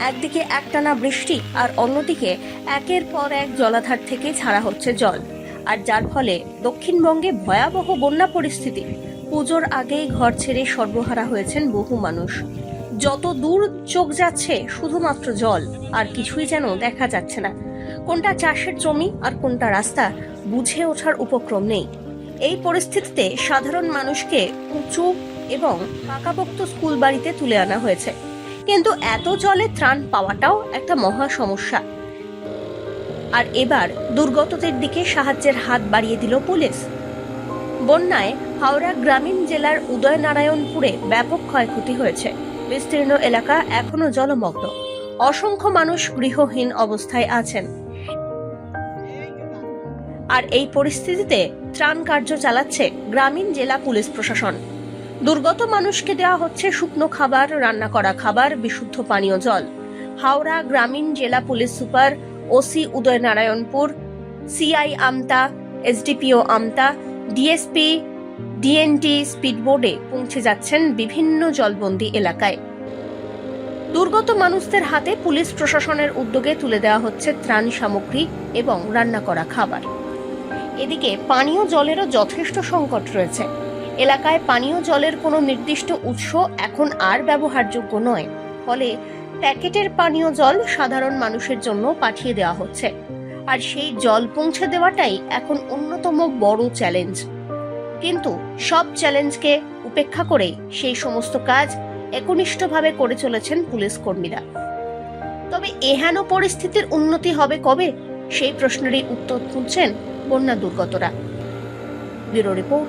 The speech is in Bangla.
একদিকে একটানা বৃষ্টি আর অন্যদিকে একের পর এক জলাধার থেকে ছাড়া হচ্ছে জল। আর যার ফলে দক্ষিণবঙ্গে ভয়াবহ বন্যা পরিস্থিতি। পুজোর আগেই ঘর ছেড়ে সর্বহারা হয়েছেন বহু মানুষ। যত দূর চোখ যাচ্ছে, শুধুমাত্র জল, আর কিছুই যেন দেখা যাচ্ছে না। কোনটা চাষের জমি আর কোনটা রাস্তা, বুঝে ওঠার উপক্রম নেই। এই পরিস্থিতিতে সাধারণ মানুষকে উঁচু এবং পাকাপোক্ত স্কুল বাড়িতে তুলে আনা হয়েছে। কিন্তু এত জলে ত্রাণ পাওয়াটাও একটা মহা সমস্যা। আর এবার দুর্গতদের দিকে সাহায্যের হাত বাড়িয়ে দিল পুলিশ। বন্যায় হাওড়া গ্রামীণ জেলার উদয়নারায়ণপুরে ব্যাপক ক্ষয়ক্ষতি হয়েছে। বিস্তীর্ণ এলাকা এখনও জলমগ্ন। অসংখ্য মানুষ গৃহহীন অবস্থায় আছেন। আর এই পরিস্থিতিতে ত্রাণ কার্য চালাচ্ছে গ্রামীণ জেলা পুলিশ প্রশাসন। দুর্গত মানুষকে দেওয়া হচ্ছে শুকনো খাবার, রান্না করা খাবার, বিশুদ্ধ পানীয় জল। হাওড়া গ্রামীণ জেলা police super OC Udaynarayanpur, CI Amta, SDPO Amta, DSP, DNT স্পিডবোর্ডে পৌঁছে যাচ্ছেন বিভিন্ন জলবন্দি এলাকায়। দুর্গত মানুষদের হাতে পুলিশ প্রশাসনের উদ্যোগে তুলে দেওয়া হচ্ছে ত্রাণ সামগ্রী এবং রান্না করা খাবার। এদিকে পানীয় জলেরও যথেষ্ট সংকট রয়েছে। এলাকায় পানীয় জলের কোনো নির্দিষ্ট উৎস এখন আর ব্যবহারযোগ্য নয়। ফলে প্যাকেটের পানীয় জল সাধারণ মানুষের জন্য পাঠিয়ে দেওয়া হচ্ছে। আর সেই জল পৌঁছে দেওয়াটাই এখন অন্যতম বড় চ্যালেঞ্জ। কিন্তু সব চ্যালেঞ্জকে উপেক্ষা করে সেই সমস্ত কাজ একনিষ্ঠভাবে করে চলেছেন পুলিশ কর্মীরা। তবে এহেন পরিস্থিতির উন্নতি হবে কবে? সেই প্রশ্নেরই উত্তর খুঁজছেন বন্যা দুর্গতরা। Bureau report